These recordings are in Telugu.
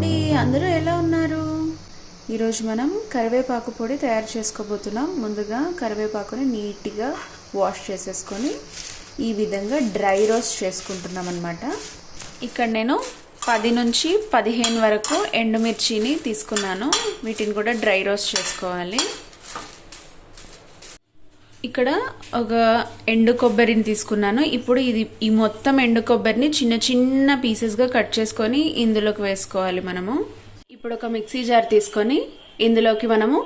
అండి అందరూ ఎలా ఉన్నారు? ఈరోజు మనం కరివేపాకు పొడి తయారు చేసుకోబోతున్నాం. ముందుగా కరివేపాకుని నీట్గా వాష్ చేసేసుకొని ఈ విధంగా డ్రై రోస్ట్ చేసుకుంటున్నాం అనమాట ఇక్కడ నేను పది నుంచి పదిహేను వరకు ఎండుమిర్చిని తీసుకున్నాను. వీటిని కూడా డ్రై రోస్ట్ చేసుకోవాలి. ఇక్కడ ఒక ఎండు కొబ్బరిని తీసుకున్నాను. ఇప్పుడు ఇది ఈ మొత్తం ఎండు కొబ్బరిని చిన్న చిన్న పీసెస్గా కట్ చేసుకొని ఇందులోకి వేసుకోవాలి మనము. ఇప్పుడు ఒక మిక్సీ జార్ తీసుకొని ఇందులోకి మనము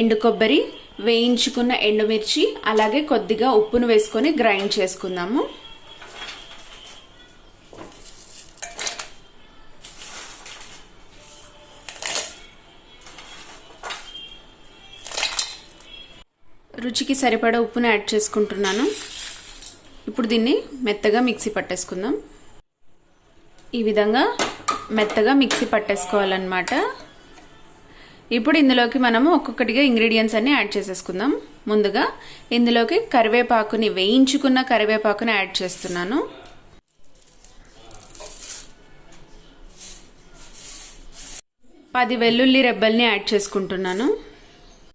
ఎండు కొబ్బరి వేయించుకున్న ఎండుమిర్చి అలాగే కొద్దిగా ఉప్పును వేసుకొని గ్రైండ్ చేసుకుందాము. రుచికి సరిపడా ఉప్పుని యాడ్ చేసుకుంటున్నాను. ఇప్పుడు దీన్ని మెత్తగా మిక్సీ పట్టేసుకుందాం. ఈ విధంగా మెత్తగా మిక్సీ పట్టేసుకోవాలన్నమాట. ఇప్పుడు ఇందులోకి మనము ఒక్కొక్కటిగా ఇంగ్రీడియంట్స్ అన్ని యాడ్ చేసేసుకుందాం. ముందుగా ఇందులోకి కరివేపాకుని వేయించుకున్న కరివేపాకుని యాడ్ చేస్తున్నాను. పది వెల్లుల్లి రెబ్బల్ని యాడ్ చేసుకుంటున్నాను.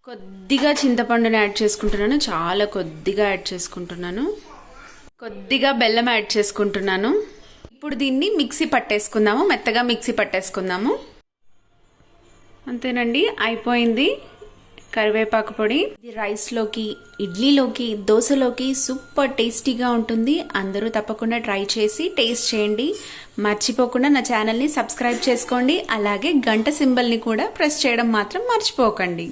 కొద్దిగా చింతపండుని యాడ్ చేసుకుంటున్నాను. చాలా కొద్దిగా యాడ్ చేసుకుంటున్నాను. కొద్దిగా బెల్లం యాడ్ చేసుకుంటున్నాను. ఇప్పుడు దీన్ని మిక్సీ పట్టేసుకుందాము. మెత్తగా మిక్సీ పట్టేసుకుందాము. అంతేనండి అయిపోయింది కరివేపాకు పొడి. ఇది రైస్లోకి ఇడ్లీలోకి దోశలోకి సూపర్ టేస్టీగా ఉంటుంది. అందరూ తప్పకుండా ట్రై చేసి టేస్ట్ చేయండి. మర్చిపోకుండా నా ఛానల్ని సబ్స్క్రైబ్ చేసుకోండి. అలాగే గంట సింబల్ని కూడా ప్రెస్ చేయడం మాత్రం మర్చిపోకండి.